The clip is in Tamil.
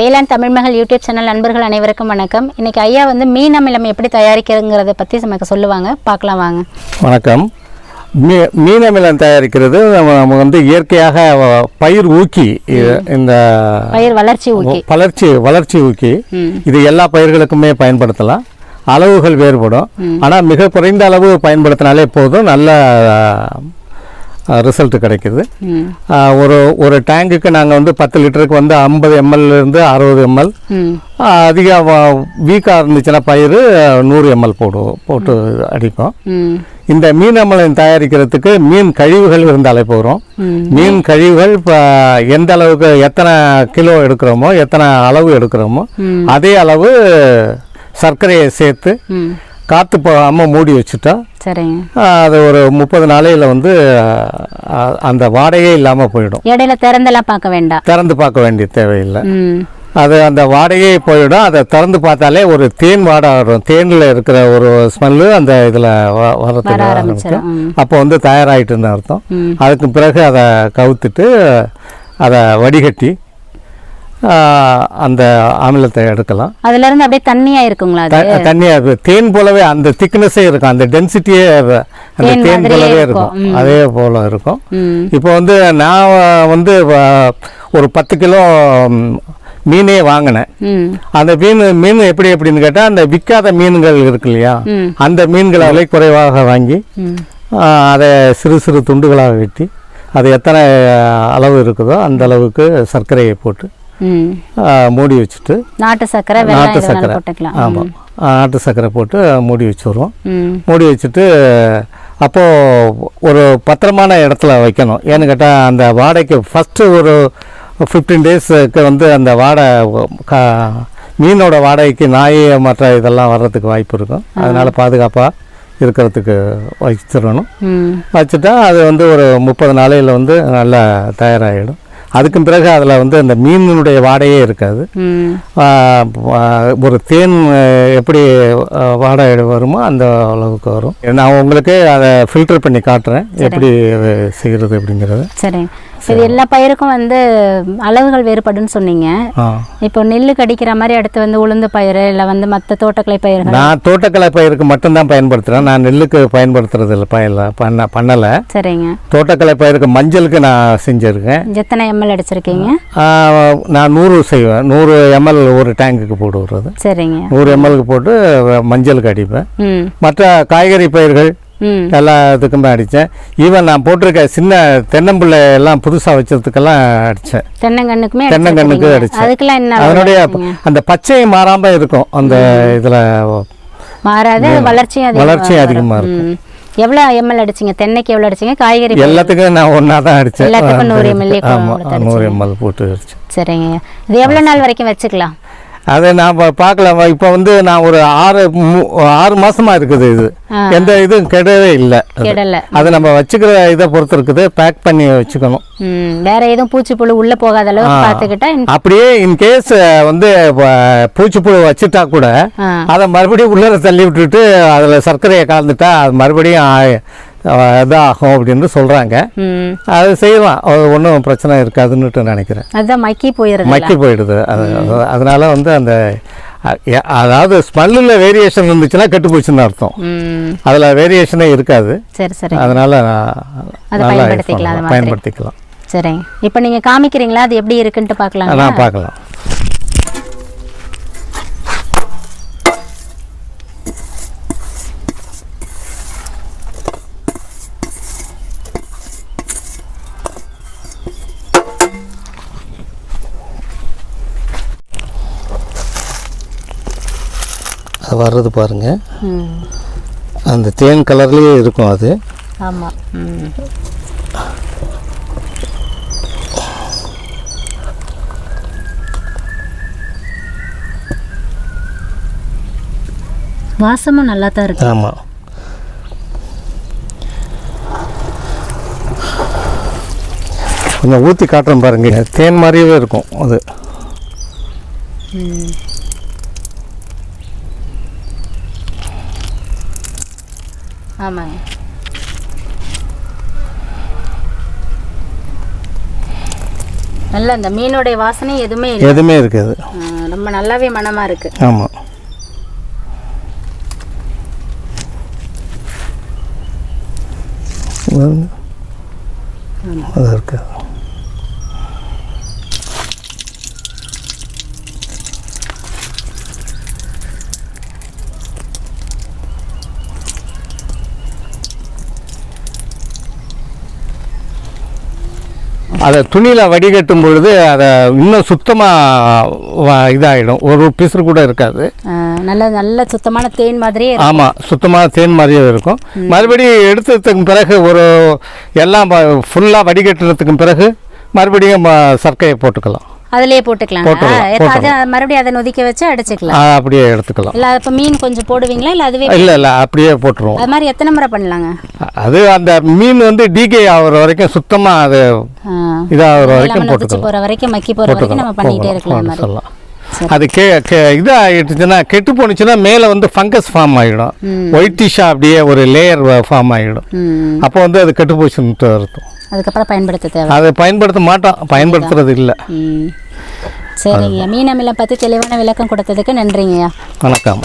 வேளாண் தமிழ் மகள் யூடியூப் சேனல் நண்பர்கள் அனைவருக்கும் வணக்கம். இன்னைக்கு ஐயா வந்து மீன் அமிலம் எப்படி தயாரிக்கிறதுங்கிறத பற்றி நமக்கு சொல்லுவாங்க. பார்க்கலாம் வாங்க. வணக்கம். மீ மீன் அமிலம் தயாரிக்கிறது நம்ம வந்து இயற்கையாக பயிர் ஊக்கி இந்த பயிர் வளர்ச்சி ஊக்கி. வளர்ச்சி வளர்ச்சி ஊக்கி. இது எல்லா பயிர்களுக்குமே பயன்படுத்தலாம். அளவுகள் வேறுபடும். ஆனால் மிக குறைந்த அளவு பயன்படுத்தினாலே போதும். நல்ல ரிசல்ட் கிடைக்குது. ஒரு ஒரு டேங்குக்கு நாங்கள் வந்து பத்து லிட்டருக்கு வந்து ஐம்பது இருந்து அறுபது எம்எல் ம். அதிக வீக்காக இருந்துச்சுன்னா பயிர் நூறு எம்எல் போடுவோம் போட்டு அடிப்போம். இந்த மீன் அமிலம் தயாரிக்கிறதுக்கு மீன் கழிவுகள் இருந்தாலே போகிறோம் மீன் கழிவுகள் இப்போ எந்த அளவுக்கு எத்தனை கிலோ எடுக்கிறோமோ எத்தனை அளவு எடுக்கிறோமோ. அதே அளவு சர்க்கரையை சேர்த்து காற்று போகாமல் மூடி வச்சுட்டா சரிங்க. அது ஒரு முப்பது நாளையில் வந்து அந்த வாடகையே இல்லாமல் போயிடும். இடையில திறந்தெல்லாம் பார்க்க வேண்டாம் திறந்து பார்க்க வேண்டிய தேவையில்லை. அது அந்த வாடகையே போயிடும். அதை திறந்து பார்த்தாலே ஒரு தேன் வாடை வரும் தேனில் இருக்கிற ஒரு ஸ்மெல்லு அந்த இதில் வரத்துக்கு வர ஆரம்பிக்கும். அப்போ வந்து தயாராகிட்டுன்னு அர்த்தம். அதுக்கு பிறகு அதை கவுத்துட்டு அதை வடிகட்டி அந்த அமிலத்தை எடுக்கலாம். அதுல இருந்து அப்படியே தண்ணியா இருக்குங்களா தண்ணியா தேன் போலவே அந்த திக்னஸே இருக்கும். அந்த டென்சிட்டியே அந்த தேன் போலவே இருக்கும். அதே போல இருக்கும். இப்போ வந்து நான் வந்து ஒரு பத்து கிலோ மீனே வாங்கினேன். அந்த மீன் மீன் எப்படி எப்படின்னு கேட்டால் அந்த விற்காத மீன்கள் இருக்கு இல்லையா? அந்த மீன்களை விலை குறைவாக வாங்கி அதை சிறு சிறு துண்டுகளாக வெட்டி அது எத்தனை அளவு இருக்குதோ அந்த அளவுக்கு சர்க்கரையை போட்டு மூடி வச்சுட்டு நாட்டு சர்க்கரை நாட்டு சர்க்கரை. ஆமாம் நாட்டு சர்க்கரை போட்டு மூடி வச்சுருவோம். மூடி வச்சுட்டு அப்போது ஒரு பத்திரமான இடத்துல வைக்கணும். ஏன்னு கேட்டால் அந்த வாடகைக்கு ஃபஸ்ட்டு ஒரு ஃபிஃப்டீன் டேஸுக்கு வந்து அந்த வாடை கா மீனோட வாடகைக்கு நாய் மற்ற இதெல்லாம் வர்றதுக்கு வாய்ப்பு இருக்கும். அதனால் பாதுகாப்பாக இருக்கிறதுக்கு வச்சிடணும். வச்சுட்டா அது வந்து ஒரு முப்பது நாளையில் வந்து நல்லா தயாராகிடும். அதுக்கு பிறகு அதில் வந்து அந்த மீனினுடைய வாடையே இருக்காது. ஒரு தேன் எப்படி வாடை வருமோ அந்த அளவுக்கு வரும். நான் உங்களுக்கு அதை ஃபில்டர் பண்ணி காட்டுறேன். எப்படி அது செய்கிறது அப்படிங்கிறது. சரி இது எல்லா பயிருக்கும் வந்து அளவுகள் வேறுபடுன்னு சொன்னீங்க. இப்போ நெல்லு கடிக்கிற மாதிரி அடுத்து வந்து உளுந்து பயிர் இல்லை வந்து மற்ற தோட்டக்கலை பயிர்கள்? நான் தோட்டக்கலை பயிருக்கு மட்டும்தான் பயன்படுத்துகிறேன் நான் நெல்லுக்கு பயன்படுத்துறது இல்லை பயல பண்ண பண்ணலை. சரிங்க. தோட்டக்கலை பயிருக்கு மஞ்சளுக்கு நான் செஞ்சுருக்கேன். எத்தனை எம்எல் அடிச்சிருக்கீங்க? நான் நூறு செய்வேன். நூறு எம்எல் ஒரு டேங்குக்கு போட்டு விடுறது. சரிங்க. நூறு எம்எல்க்கு போட்டு மஞ்சளுக்கு அடிப்பேன். மற்ற காய்கறி பயிர்கள் எல்லா இதுக்குமே அடித்தேன். ஈவன் நான் போட்டிருக்க சின்ன தென்னம்பிள்ளை எல்லாம் புதுசாக வச்சதுக்கெல்லாம் அடித்தேன். தென்னங்கண்ணுக்குமே தென்னங்கண்ணுக்கு. அடிச்சேன். அதுக்கெல்லாம் என்ன அதனுடைய? அந்த பச்சை மாறாமல் இருக்கும். அந்த இதில் மாறாது வளர்ச்சியும் அதிகமா வளர்ச்சியும். அதிகமாக இருக்கும். ம். எவ்வளவு எம்எல் அடிச்சீங்க? தென்னைக்கு எவ்வளவு அடிச்சீங்க? காய்கறி எல்லாத்துக்கும் நான் ஒன்றா தான் அடித்தேன். எல்லாத்துக்கும் நூறு கொடுத்து ஆமாம் நூறு எம்எல் போட்டு அடித்தேன். சரிங்க. இது எவ்வளவு நாள் வரைக்கும் வச்சுக்கலாம்? அதை நான் பார்க்கலாம்? இப்போ வந்து நான் ஒரு ஆறு ஆறு மாசமா இருக்குது இது. எந்த இதுவும் கெடவே இல்லை. அது. நம்ம வச்சுக்கிற இதை பொறுத்து இருக்குது. பேக் பண்ணி வச்சுக்கணும். வேற எதுவும் பூச்சிப்புழு உள்ள போகாத அளவுக்கு. பார்த்துக்கிட்டா அப்படியே இன்கேஸ் வந்து வ- பூச்சிப்புழு வச்சுட்டா கூட அதை மறுபடியும் உள்ளே தள்ளி விட்டுட்டு அதில் சர்க்கரையை கலந்துட்டா அது மறுபடியும் இதாகும் அப்படின்னு சொல்கிறாங்க அது செய்யலாம். ஒன்றும் பிரச்சனை இருக்காதுன்னுட்டு நினைக்கிறேன். அதுதான் மக்கி போயிருது மக்கி போயிடுது. அது அது- அதனால வந்து அந்த அதாவது ஸ்மெல்லில் வேரியேஷன் இருந்துச்சுன்னா கெட்டு போச்சுன்னு அர்த்தம். அதில் வேரியேஷனே இருக்காது. சரி சரி. அதனால அதை நல்லா பயன்படுத்திக்கலாம் அது. பயன்படுத்திக்கலாம். சரிங்க இப்போ நீங்க காமிக்கிறீங்களா? அது எப்படி இருக்குன்ட்டு பார்க்கலாம் நான் பார்க்கலாம். அது வர்றது பாருங்க. ம். அந்த தேன் கலர்லேயே இருக்கும் அது. ஆமா. ம். வாசமும் நல்லா தான் இருக்கு. ஆமாம் கொஞ்சம் ஊற்றி காட்டுறேன் பாருங்க. தேன் மாதிரியே இருக்கும் அது. ஆமாங்க. நல்ல அந்த மீனுடைய வாசனை எதுவுமே இல்லை. எதுவுமே இருக்காது. ரொம்ப நல்லாவே மனமாக இருக்குது ஆமாம் அது இருக்காது. அதை துணியில் வடிகட்டும் பொழுது அதை இன்னும் சுத்தமாக இதாகிடும் ஒரு பிசுறு கூட இருக்காது. நல்ல நல்ல சுத்தமான தேன் மாதிரியே. ஆமாம் சுத்தமாக தேன் மாதிரியே இருக்கும். மறுபடியும் எடுத்ததுக்கு பிறகு ஒரு எல்லாம் ஃபுல்லாக வடிகட்டுறதுக்கு பிறகு மறுபடியும் சர்க்கரையை போட்டுக்கலாம். அதுலயே போட்டுக்கலாம். மறுபடியும் அதை நொதிக்க வச்சு அடைச்சிக்கலாம். அப்படியே எடுத்துக்கலாம். இல்லை இப்போ மீன் கொஞ்சம் போடுவீங்களா? இல்லை அதுவே இல்லை இல்லை அப்படியே போட்டுருவோம். அது மாதிரி எத்தனை முறை பண்ணலாங்க? அது அந்த மீன் வந்து டீகே ஆகுற வரைக்கும் சுத்தமாக அது. இதாகிற வரைக்கும் போற வரைக்கும் மக்கி போற வரைக்கும் நம்ம பண்ணிட்டே இருக்கலாம் அது கே கே இதாகிடுச்சுன்னா கெட்டு போணுச்சுன்னா மேலே வந்து ஃபங்கஸ் ஃபார்ம் ஆகிடும். ஒயிட்டிஷாக அப்படியே ஒரு லேயர் ஃபார்ம் ஆகிடும். அப்போ வந்து அது கெட்டு போச்சுன்ட்டு அர்த்தம். அதுக்கப்புறம் பயன்படுத்த தேவை. அதை பயன்படுத்த மாட்டோம். பயன்படுத்துறது இல்லை. சரிங்க. மீன் அமிலம் பற்றி தெளிவான விளக்கம் கொடுத்ததுக்கு நன்றிங்கய்யா. வணக்கம்.